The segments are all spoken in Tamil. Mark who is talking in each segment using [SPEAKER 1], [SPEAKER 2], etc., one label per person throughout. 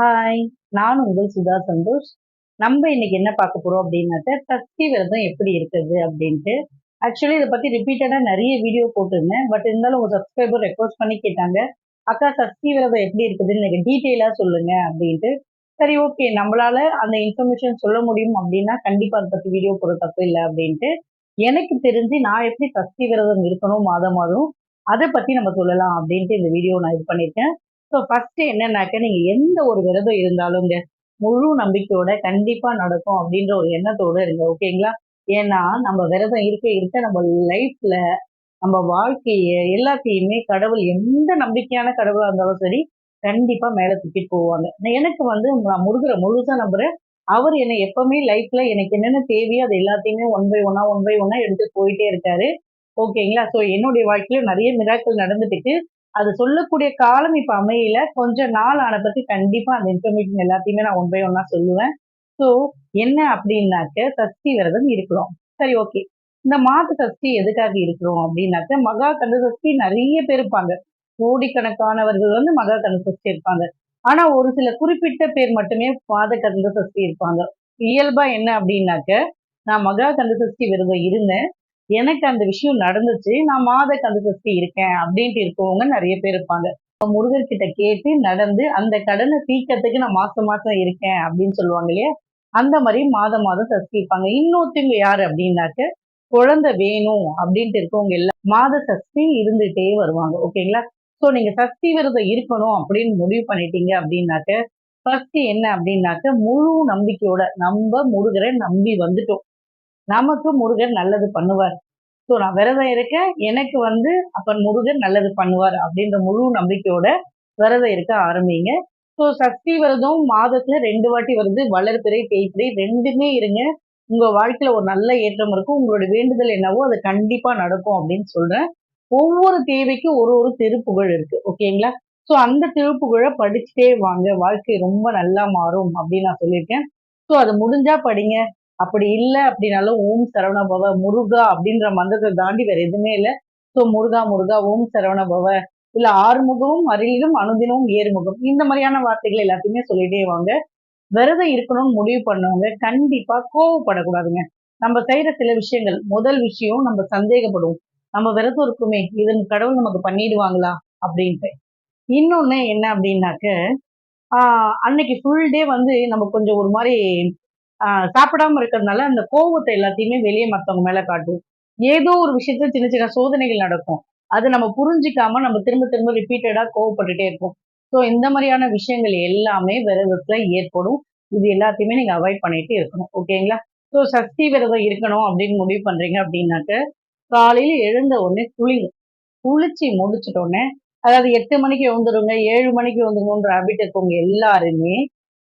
[SPEAKER 1] ஹாய் நான் உங்கள் சுதா சந்தோஷ். நம்ம இன்னைக்கு என்ன பார்க்க போறோம் அப்படின்னாக்க சஷ்டி விரதம் எப்படி இருக்குது அப்படின்ட்டு. ஆக்சுவலி இதை பத்தி ரிப்பீட்டடா நிறைய வீடியோ போட்டிருந்தேன். பட் இருந்தாலும் உங்க சப்ஸ்கிரைபர் ரெக்வஸ்ட் பண்ணி கேட்டாங்க அக்கா சஷ்டி விரதம் எப்படி இருக்குதுன்னு எனக்கு டீட்டெயிலா சொல்லுங்க அப்படின்ட்டு. சரி ஓகே நம்மளால அந்த இன்ஃபர்மேஷன் சொல்ல முடியும் அப்படின்னா கண்டிப்பா அதை பத்தி வீடியோ போட தப்பு இல்லை அப்படின்ட்டு. எனக்கு தெரிஞ்சு நான் எப்படி சஷ்டி விரதம் இருக்கணும் மாதம் மாதம் அதை பத்தி நம்ம சொல்லலாம் அப்படின்ட்டு இந்த வீடியோ நான் இது பண்ணியிருக்கேன். ஸோ ஃபர்ஸ்ட் என்னன்னாக்க நீங்க எந்த ஒரு விரதம் இருந்தாலும்ங்க முழு நம்பிக்கையோட கண்டிப்பா நடக்கும் அப்படின்ற ஒரு எண்ணத்தோட இருங்க ஓகேங்களா ஏன்னா நம்ம விரதம் இருக்க இருக்க நம்ம லைஃப்ல நம்ம வாழ்க்கைய எல்லாத்தையுமே கடவுள் எந்த நம்பிக்கையான கடவுளா இருந்தாலும் சரி கண்டிப்பா மேல தூக்கிட்டு போவாங்க. எனக்கு வந்து நான் முருகரை முழுசா நம்புறேன். அவர் என்னை எப்பவுமே லைஃப்ல எனக்கு என்னென்ன தேவையோ அது எல்லாத்தையுமே ஒன் பை ஒன்னா ஒன் பை ஒன்னா எடுத்து போயிட்டே இருக்காரு. ஓகேங்களா ஸோ என்னுடைய வாழ்க்கையில நிறைய மிராக்கள் நடந்துட்டு அது சொல்லக்கூடிய காலம் இப்ப அமையல. கொஞ்ச நாள் ஆன பத்தி கண்டிப்பா அந்த இன்ஃபர்மேஷன் எல்லாத்தையுமே நான் ஒன் பை ஒன்னா சொல்லுவேன். ஸோ என்ன அப்படின்னாக்க சஷ்டி விரதம் இருக்கிறோம். சரி ஓகே இந்த மாத சஷ்டி எதுக்காக இருக்கிறோம் அப்படின்னாக்க மகா கந்த சஷ்டி நிறைய பேர் இருப்பாங்க. கோடிக்கணக்கானவர்கள் வந்து மகா கந்த சஷ்டி இருப்பாங்க. ஆனா ஒரு சில குறிப்பிட்ட பேர் மட்டுமே மாத கந்த சஷ்டி இருப்பாங்க. இயல்பா என்ன அப்படின்னாக்க நான் மகா கந்த சஷ்டி விரதம் இருந்தேன். எனக்கு அந்த விஷயம் நடந்துச்சு நான் மாத கந்த இருக்கேன் அப்படின்ட்டு இருக்கவங்க நிறைய பேர் இருப்பாங்க. முருகர்கிட்ட கேட்டு நடந்து அந்த கடனை தீக்கிறதுக்கு நான் மாசம் மாசம் இருக்கேன் அப்படின்னு சொல்லுவாங்க இல்லையா? அந்த மாதிரி மாதம் மாதம் சஷ்டி இருப்பாங்க. இன்னொருத்தவங்க யாரு அப்படின்னாக்க குழந்தை வேணும் அப்படின்ட்டு இருக்கவங்க எல்லாம் மாத சஷ்டி இருந்துட்டே வருவாங்க. ஓகேங்களா? ஸோ நீங்க சஷ்டி விரதம் இருக்கணும் அப்படின்னு முடிவு பண்ணிட்டீங்க அப்படின்னாக்க ஃபர்ஸ்ட் என்ன அப்படின்னாக்க முழு நம்பிக்கையோட நம்ம முருகரை நம்பி வந்துட்டோம். நமக்கு முருகர் நல்லது பண்ணுவார். ஸோ நான் விரதம் இருக்கேன். எனக்கு வந்து அப்பன் முருகர் நல்லது பண்ணுவார் அப்படின்ற முழு நம்பிக்கையோட விரதம் இருக்க ஆரம்பிங்க. ஸோ சஷ்டி விரதம் மாதத்துல ரெண்டு வாட்டி வருது. வளர்பிறை தேய்பிறை ரெண்டுமே இருங்க. உங்க வாழ்க்கையில ஒரு நல்ல ஏற்றம் இருக்கும். உங்களோட வேண்டுதல் என்னவோ அது கண்டிப்பா நடக்கும் அப்படின்னு சொல்றேன். ஒவ்வொரு தேவைக்கும் ஒரு ஒரு திருப்புகழ் இருக்கு. ஓகேங்களா? ஸோ அந்த திருப்புகழை படிச்சுட்டே வாங்க. வாழ்க்கை ரொம்ப நல்லா மாறும் அப்படின்னு நான் சொல்லியிருக்கேன். ஸோ அது முடிஞ்சா படிங்க. அப்படி இல்லை அப்படின்னாலும் ஓம் சரவண பவ முருகா அப்படின்ற மந்திரத்தை தாண்டி வேற எதுவுமே இல்லை. ஸோ முருகா முருகா ஓம் சரவண பவ. இல்ல ஆறுமுகமும் அருளிலும் அனுதினமும் ஏறுமுகம். இந்த மாதிரியான வார்த்தைகள் எல்லாத்தையுமே சொல்லிட்டே வாங்க. விரதம் இருக்கணும்னு முடிவு பண்ணவங்க கண்டிப்பா கோவப்படக்கூடாதுங்க. நம்ம செய்யற சில விஷயங்கள் முதல் விஷயம் நம்ம சந்தேகப்படுவோம். நம்ம விரதம் இருக்குமே இதன் கடவுள் நமக்கு பண்ணிடுவாங்களா அப்படின்ட்டு. இன்னொன்னு என்ன அப்படின்னாக்க ஆஹ் அன்னைக்கு ஃபுல் டே வந்து நம்ம கொஞ்சம் ஒரு மாதிரி சாப்பிடாம இருக்கிறதுனால அந்த கோவத்தை எல்லாத்தையுமே வெளியே மற்றவங்க மேல காட்டும். ஏதோ ஒரு விஷயத்துல சின்ன சின்ன சோதனைகள் நடக்கும். அது நம்ம புரிஞ்சிக்காம நம்ம திரும்ப திரும்ப ரிப்பீட்டடா கோவப்பட்டுட்டே இருப்போம். ஸோ இந்த மாதிரியான விஷயங்கள் எல்லாமே விரதத்துல ஏற்படும். இது எல்லாத்தையுமே நீங்க அவாய்ட் பண்ணிட்டு இருக்கணும். ஓகேங்களா ஸோ சஷ்டி விரதம் இருக்கணும் அப்படின்னு முடிவு பண்றீங்க அப்படின்னாக்க காலையில எழுந்த உடனே குளிங்க. குளிச்சு முடிச்சிட்டோடனே அதாவது எட்டு மணிக்கு எழுந்துருங்க ஏழு மணிக்கு எழுந்துருங்கன்ற ஹேபிட் இருக்கவங்க எல்லாருமே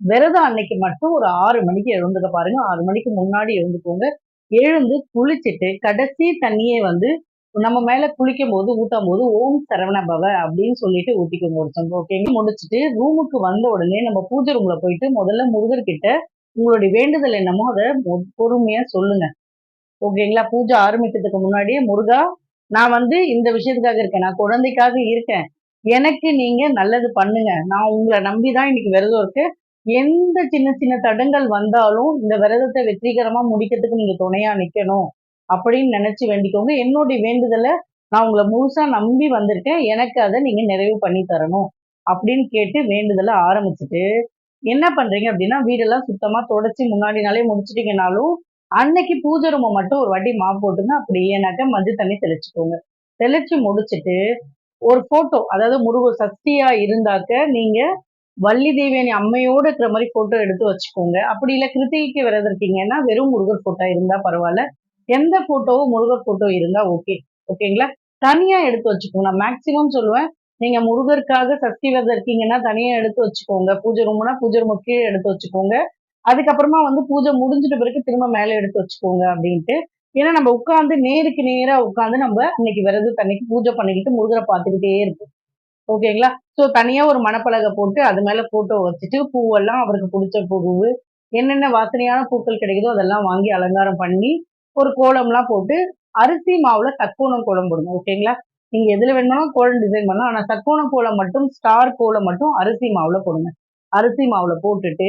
[SPEAKER 1] விரதம் அன்னைக்கு மட்டும் ஒரு ஆறு மணிக்கு எழுந்துக்க பாருங்க. ஆறு மணிக்கு முன்னாடி எழுந்துக்கோங்க. எழுந்து குளிச்சுட்டு கடைசி தண்ணியே வந்து நம்ம மேல குளிக்கும் போது ஊட்டும் போது ஓம் சரவண பவ அப்படின்னு சொல்லிட்டு ஊட்டிக்கோங்க சங்கம் ஓகேங்க முடிச்சுட்டு ரூமுக்கு வந்த உடனே நம்ம பூஜை ரூம்ல போயிட்டு முதல்ல முருகர்கிட்ட உங்களுடைய வேண்டுதல் என்னமோ அதை பொறுமையா சொல்லுங்க. ஓகேங்களா பூஜை ஆரம்பிக்கிறதுக்கு முன்னாடியே முருகா நான் வந்து இந்த விஷயத்துக்காக இருக்கேன். நான் குழந்தைக்காக இருக்கேன். எனக்கு நீங்க நல்லது பண்ணுங்க. நான் உங்களை நம்பிதான் இன்னைக்கு விரதம் இருக்கு. எந்த சின்ன சின்ன தடங்கள் வந்தாலும் இந்த விரதத்தை வெற்றிகரமா முடிக்கிறதுக்கு நீங்க துணையா நிக்கணும் அப்படின்னு நினைச்சு வேண்டிக்கோங்க. என்னுடைய வேண்டுதலை நான் உங்களை முழுசா நம்பி வந்திருக்கேன். எனக்கு அதை நீங்க நிறைவு பண்ணி தரணும் அப்படின்னு கேட்டு வேண்டுதலை ஆரம்பிச்சுட்டு என்ன பண்றீங்க அப்படின்னா வீடெல்லாம் சுத்தமா தொடச்சி முன்னாடி நாளே முடிச்சிட்டீங்கனாலும் அன்னைக்கு பூஜை ரூமை மட்டும் ஒரு வாட்டி மா போட்டுங்க. அப்படியேனாக்கா மஞ்சள் தண்ணி தெளிச்சுக்கோங்க. தெளிச்சு முடிச்சுட்டு ஒரு போட்டோ அதாவது முருகர் சக்தியா இருந்தாக்க நீங்க வள்ளி தேவியனி அம்மையோட இருக்கிற மாதிரி போட்டோ எடுத்து வச்சுக்கோங்க. அப்படி இல்லை கிருத்திகைக்கு விரதம் இருக்கீங்கன்னா வெறும் முருகர் போட்டோ இருந்தா பரவாயில்ல. எந்த போட்டோவும் முருகர் போட்டோ இருந்தா ஓகே ஓகேங்களா தனியா எடுத்து வச்சுக்கோங்க. நான் மேக்சிமம் சொல்லுவேன் நீங்க முருகருக்காக சக்தி விரதம் இருக்கீங்கன்னா தனியா எடுத்து வச்சுக்கோங்க. பூஜை ரூம்னா பூஜை ரூம் கீழே எடுத்து வச்சுக்கோங்க. அதுக்கப்புறமா வந்து பூஜை முடிஞ்சிட்ட பிறகு திரும்ப மேலே எடுத்து வச்சுக்கோங்க அப்படின்ட்டு. ஏன்னா நம்ம உட்காந்து நேருக்கு நேரா உட்காந்து நம்ம இன்னைக்கு விரதம் தண்ணிக்கு பூஜை பண்ணிக்கிட்டு முருகரை பார்த்துக்கிட்டே இருப்போம். ஓகேங்களா ஸோ தனியாக ஒரு மணப்பலகை போட்டு அது மேலே ஃபோட்டோ வச்சுட்டு பூவெல்லாம் அவருக்கு பிடிச்ச பூவு என்னென்ன வாசனையான பூக்கள் கிடைக்குதோ அதெல்லாம் வாங்கி அலங்காரம் பண்ணி ஒரு கோலம்லாம் போட்டு அரிசி மாவுல தக்கோணம் கோலம் போடுங்க. ஓகேங்களா நீங்க எதுல வேணுமாலும் கோலம் டிசைன் பண்ணலாம். ஆனா தக்கோணம் கோலம் மட்டும் ஸ்டார் கோலம் மட்டும் அரிசி மாவுல போடுங்க. அரிசி மாவுல போட்டுட்டு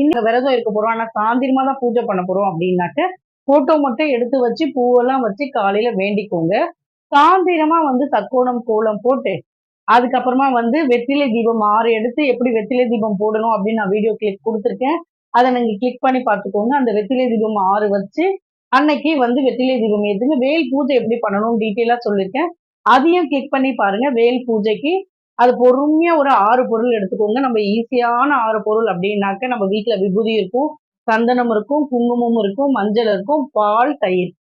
[SPEAKER 1] இன்னும் விரதம் இருக்க போறோம். ஆனா சாந்திரமா தான் பூஜை பண்ண போறோம் அப்படின்னாக்க போட்டோ மட்டும் எடுத்து வச்சு பூவெல்லாம் வச்சு காலையில வேண்டிக்கோங்க. சாந்திரமா வந்து சக்கோணம் கோலம் போட்டு அதுக்கப்புறமா வந்து வெற்றிலை தீபம் ஆறு எடுத்து எப்படி வெற்றிலை தீபம் போடணும் அப்படின்னு நான் வீடியோ கிளிக் கொடுத்துருக்கேன். அதை நீங்கள் கிளிக் பண்ணி பார்த்துக்கோங்க. அந்த வெற்றிலை தீபம் ஆறு வச்சு அன்னைக்கு வந்து வெற்றிலை தீபம் ஏற்றுங்க வேல் பூஜை எப்படி பண்ணணும்னு டீட்டெயிலாக சொல்லியிருக்கேன். அதையும் கிளிக் பண்ணி பாருங்க. வேல் பூஜைக்கு அது பொறுமையாக ஒரு ஆறு பொருள் எடுத்துக்கோங்க. நம்ம ஈஸியான ஆறு பொருள் அப்படின்னாக்க நம்ம வீட்டில் விபூதி இருக்கும் சந்தனம் இருக்கும் குங்குமம் இருக்கும் மஞ்சள் இருக்கும் பால் தயிர்.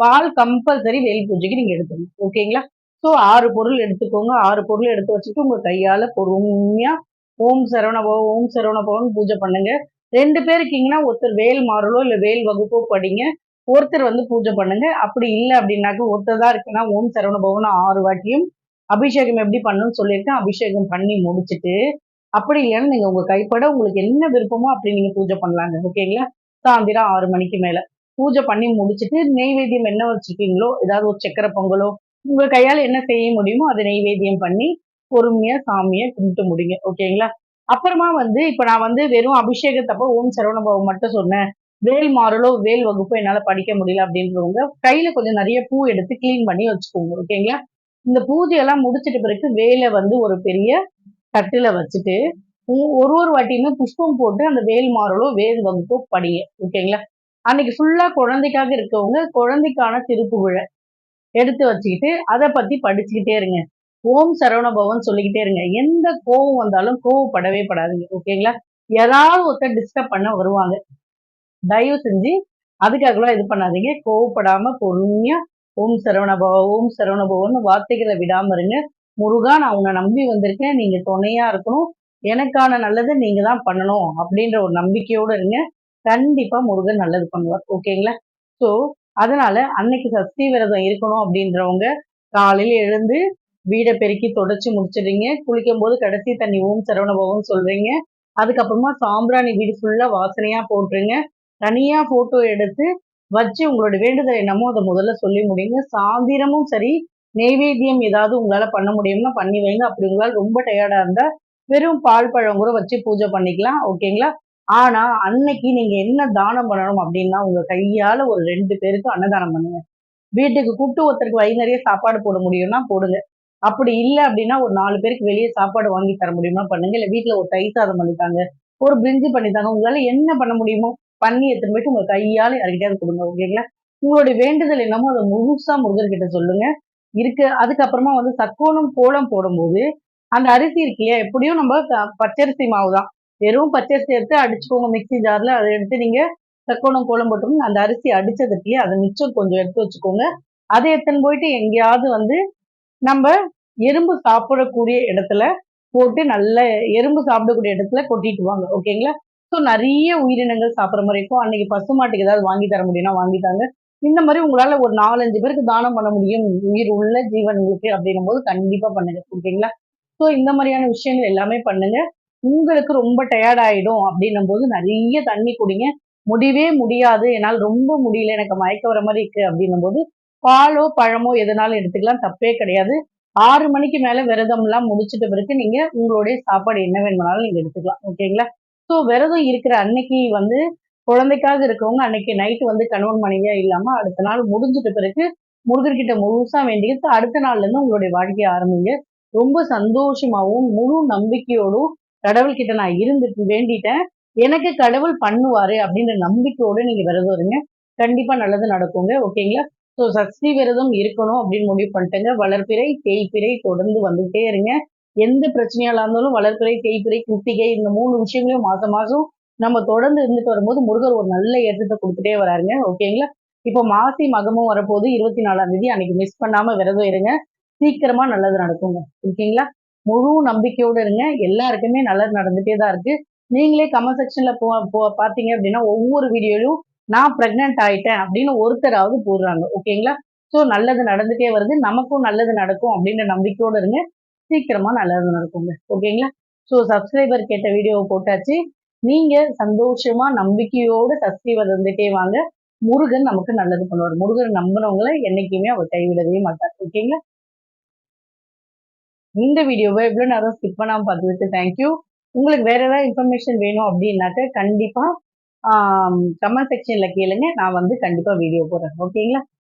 [SPEAKER 1] பால் கம்பல்சரி வேல் பூஜைக்கு நீங்கள் எடுத்துக்கணும். ஓகேங்களா ஸோ ஆறு பொருள் எடுத்துக்கோங்க. ஆறு பொருள் எடுத்து வச்சுட்டு உங்க கையால பொறுமையா ஓம் சரவணபவ ஓம் சரவணபவன் பூஜை பண்ணுங்க. ரெண்டு பேர் இருக்கீங்கன்னா ஒருத்தர் வேல் மாறலோ இல்ல வேல் வகுப்போ படிங்க. ஒருத்தர் வந்து பூஜை பண்ணுங்க. அப்படி இல்லை அப்படின்னாக்க ஒருத்தர் தான் இருக்குன்னா ஓம் சரவணபவன் ஆறு வாட்டியும் அபிஷேகம் எப்படி பண்ணணும்னு சொல்லியிருக்கேன். அபிஷேகம் பண்ணி முடிச்சுட்டு அப்படி இல்லைன்னா நீங்க உங்க கைப்பட உங்களுக்கு என்ன விருப்பமோ அப்படி நீங்கள் பூஜை பண்ணலாங்க. ஓகேங்களா சாயந்தரம் ஆறு மணிக்கு மேல. பூஜை பண்ணி முடிச்சுட்டு நெய்வேத்தியம் என்ன வச்சிருக்கீங்களோ? ஏதாவது ஒரு சக்கரை பொங்கலோ உங்க கையால என்ன செய்ய முடியுமோ அதை நெய்வேத்தியம் பண்ணி பொறுமையா சாமியை கும்பிட்டு முடிங்க. ஓகேங்களா அப்புறமா வந்து இப்ப நான் வந்து வெறும் அபிஷேகத்தப்ப ஓம் சரவணபவம் மட்டும் சொன்னேன். வேல் மாறலோ வேல் வகுப்போ என்னால படிக்க முடியல அப்படின்றவங்க கையில கொஞ்சம் நிறைய பூ எடுத்து க்ளீன் பண்ணி வச்சுக்கோங்க. ஓகேங்களா இந்த பூஜையெல்லாம் முடிச்சிட்ட பிறகு வேலை வந்து ஒரு பெரிய தட்டுல வச்சுட்டு ஒரு ஒரு வாட்டியுமே புஷ்பம் போட்டு அந்த வேல் மாறலோ வேல் வகுப்போ படிங்க. ஓகேங்களா அன்னைக்கு ஃபுல்லா குழந்தைக்காக இருக்கவங்க குழந்தைக்கான திருப்புகழை. எடுத்து வச்சுக்கிட்டு அதை பற்றி படிச்சுக்கிட்டே இருங்க. ஓம் சரவணபவன் சொல்லிக்கிட்டே இருங்க. எந்த கோவம் வந்தாலும் கோவப்படவே படாதுங்க. ஓகேங்களா? யாராவது ஒருத்தர் டிஸ்டர்ப் பண்ண வருவாங்க. தயவு செஞ்சு அதுக்காகலாம் இது பண்ணாதீங்க. கோவப்படாம பொறுமையா ஓம் சரவணபவ ஓம் சரவணபவன் வார்த்தைகளை விடாம இருங்க. முருகா நான் உன்னை நம்பி வந்திருக்கேன். நீங்க துணையா இருக்கணும். எனக்கான நல்லதை நீங்க தான் பண்ணணும் அப்படின்ற ஒரு நம்பிக்கையோட இருங்க. கண்டிப்பா முருகன் நல்லது பண்ணுவார். ஓகேங்களா? ஸோ அதனால அன்னைக்கு சஷ்டி விரதம் இருக்கணும் அப்படின்றவங்க காலையில் எழுந்து வீடை பெருக்கி தொடச்சி முடிச்சிடுறீங்க. குளிக்கும் போது கடைசி தண்ணி ஓம் சரவணபவன் சொல்றீங்க. அதுக்கப்புறமா சாம்பிராணி வீடு ஃபுல்லா வாசனையா போட்டுருங்க. தனியா போட்டோ எடுத்து வச்சு உங்களோட வேண்டுதல் என்னமோ அதை முதல்ல சொல்லி முடியுங்க சாந்திரமும் சரி நெய்வேத்தியம் ஏதாவது உங்களால பண்ண முடியும்னா பண்ணி வைங்க. அப்படி உங்களால் ரொம்ப டயர்டா இருந்தா வெறும் பால் பழம் கூட வச்சு பூஜை பண்ணிக்கலாம். ஓகேங்களா ஆனா அன்னைக்கு நீங்க என்ன தானம் பண்ணணும் அப்படின்னா உங்க கையால ஒரு ரெண்டு பேருக்கு அன்னதானம் பண்ணுங்க. வீட்டுக்கு கூப்பிட்டு ஒருத்தருக்கு வயிறு நிறைய சாப்பாடு போட முடியும்னா போடுங்க. அப்படி இல்லை அப்படின்னா ஒரு நாலு பேருக்கு வெளியே சாப்பாடு வாங்கி தர முடியுமா பண்ணுங்க. இல்லை வீட்டில் ஒரு தை சாதம் பண்ணித்தாங்க ஒரு பிரிஞ்சு பண்ணித்தாங்க உங்களால என்ன பண்ண முடியுமோ பண்ணி எடுத்துட்டு போயிட்டு உங்க கையால யார்கிட்டயாவது கொடுங்க ஓகேங்களா உங்களுடைய வேண்டுதல் என்னமோ அதை முழுசா முருகர்கிட்ட சொல்லுங்க. இருக்கு. அதுக்கப்புறமா வந்து சக்கோணம் கோலம் போடும்போது அந்த அரிசி இருக்கு இல்லையா? எப்படியும் நம்ம பச்சரிசி மாவு தான் வெறும் பச்சரிசி எடுத்து அடிச்சுக்கோங்க மிக்ஸி ஜார்ல அதை எடுத்து நீங்கள் தக்கோணம் கோலம் போட்டோம்னா அந்த அரிசி அடிச்சதுக்கு அதை மிச்சம் கொஞ்சம் எடுத்து வச்சுக்கோங்க. அதை எடுத்துன்னு போயிட்டு எங்கேயாவது வந்து நம்ம எறும்பு சாப்பிடக்கூடிய இடத்துல போட்டு நல்ல எறும்பு சாப்பிடக்கூடிய இடத்துல கொட்டிட்டு வாங்க. ஓகேங்களா ஸோ நிறைய உயிரினங்கள் சாப்பிட்ற மாதிரி இருக்கும். அன்னைக்கு பசுமாட்டுக்கு ஏதாவது வாங்கி தர முடியும்னா வாங்கி தாங்க. இந்த மாதிரி உங்களால் ஒரு நாலஞ்சு பேருக்கு தானம் பண்ண முடியும். உயிர் உள்ள ஜீவன்களுக்கு அப்படின்னும் போது கண்டிப்பாக பண்ணுங்க ஓகேங்களா ஸோ இந்த மாதிரியான விஷயங்கள் எல்லாமே பண்ணுங்க. உங்களுக்கு ரொம்ப டயர்ட் ஆயிடும் அப்படின்னும் போது நிறைய தண்ணி குடிங்க. முடியவே முடியாது. என்னால் ரொம்ப முடியல. எனக்கு மயக்க வர மாதிரி இருக்கு அப்படின்னும் போது பாலோ பழமோ எதுனாலும் எடுத்துக்கலாம். தப்பே கிடையாது. ஆறு மணிக்கு மேல விரதம்லாம் முடிச்சிட்ட பிறகு நீங்க உங்களுடைய சாப்பாடு என்ன வேணுமானாலும் நீங்க எடுத்துக்கலாம். ஓகேங்களா ஸோ விரதம் இருக்கிற அன்னைக்கு வந்து குழந்தைக்காக இருக்கவங்க அன்னைக்கு நைட்டு வந்து கணவன் மனைவியா இல்லாம அடுத்த நாள் முடிஞ்சிட்ட பிறகு முருகர்கிட்ட முழுசா வேண்டியது அடுத்த நாள்ல இருந்து உங்களுடைய வாழ்க்கையை ஆரம்பிங்க. ரொம்ப சந்தோஷமாகவும் முழு நம்பிக்கையோடும் கடவுள் கிட்ட நான் இருந்துட்டு வேண்டிட்டேன். எனக்கு கடவுள் பண்ணுவாரு அப்படின்ற நம்பிக்கையோட நீங்க விரதம் இருங்க கண்டிப்பா நல்லது நடக்குங்க. ஓகேங்களா? ஸோ சஷ்டி விரதம் இருக்கணும் அப்படின்னு முடிவு பண்ணிட்டேங்க. வளர்ப்பிறை தேய்ப்பிறை தொடர்ந்து வந்துட்டே இருங்க. எந்த பிரச்சனையால இருந்தாலும் வளர்ப்பிறை தேய்ப்பிறை கிருத்திகை இந்த மூணு விஷயங்களையும் மாசம் மாசம் நம்ம தொடர்ந்து இருந்துட்டு வரும்போது முருகர் ஒரு நல்ல ஏற்றத்தை கொடுத்துட்டே வராருங்க. ஓகேங்களா? இப்போ மாசி மகமும் வரப்போது இருபத்தி நாலாம் தேதி அன்னைக்கு மிஸ் பண்ணாம விரதம் இருங்க. சீக்கிரமா நல்லது நடக்குங்க. ஓகேங்களா? முழு நம்பிக்கையோடு இருங்க. எல்லாருக்குமே நல்லது நடந்துட்டே தான் இருக்கு. நீங்களே கமெண்ட் செக்ஷன்ல போ போ- பார்த்தீங்க அப்படின்னா ஒவ்வொரு வீடியோலையும் நான் ப்ரெக்னென்ட் ஆயிட்டேன் அப்படின்னு ஒருத்தராவது போடுறாங்க. ஓகேங்களா ஸோ நல்லது நடந்துகிட்டே வருது. நமக்கும் நல்லது நடக்கும் அப்படின்ற நம்பிக்கையோடு இருங்க. சீக்கிரமா நல்லது நடக்குங்க. ஓகேங்களா ஸோ சப்ஸ்கிரைபர் கேட்ட வீடியோவை போட்டாச்சு. நீங்கள் சந்தோஷமா நம்பிக்கையோடு சப்ஸ்கிரைபர் இருந்துகிட்டே வாங்க. முருகன் நமக்கு நல்லது பண்ணுவார். முருகன் நம்பினவங்களை என்றைக்குமே அவர் கைவிடவே மாட்டார். ஓகேங்களா இந்த வீடியோவை எவ்வளவு நேரம் ஸ்கிப் பண்ணாம பார்த்ததுக்கு தேங்க்யூ உங்களுக்கு வேற ஏதாவது இன்ஃபர்மேஷன் வேணும் அப்படின்னாக்க கண்டிப்பாக கமெண்ட் செக்ஷனில் கேளுங்க. நான் வந்து கண்டிப்பாக வீடியோ போடுறேன். ஓகேங்களா